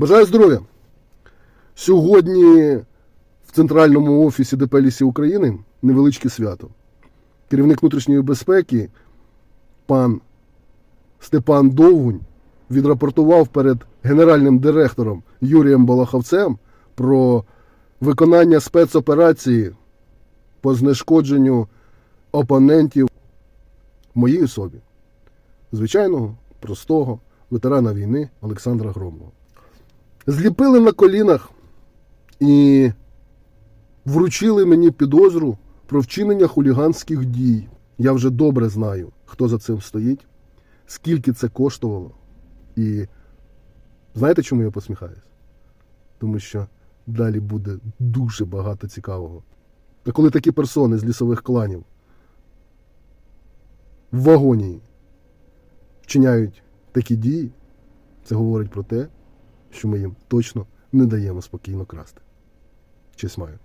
Бажаю здоров'я! Сьогодні в центральному офісі ДП «Лісі України невеличке свято. Керівник внутрішньої безпеки пан Степан Довгунь відрапортував перед генеральним директором Юрієм Балаховцем про виконання спецоперації по знешкодженню опонентів моїй особі. Звичайного, простого ветерана війни Олександра Громова. Зліпили на колінах і вручили мені підозру про вчинення хуліганських дій. Я вже добре знаю, хто за цим стоїть, скільки це коштувало. І знаєте, чому я посміхаюсь? Тому що далі буде дуже багато цікавого. А коли такі персони з лісових кланів в вагоні вчиняють такі дії, це говорить про те, що ми їм точно не даємо спокійно красти. Честь маю.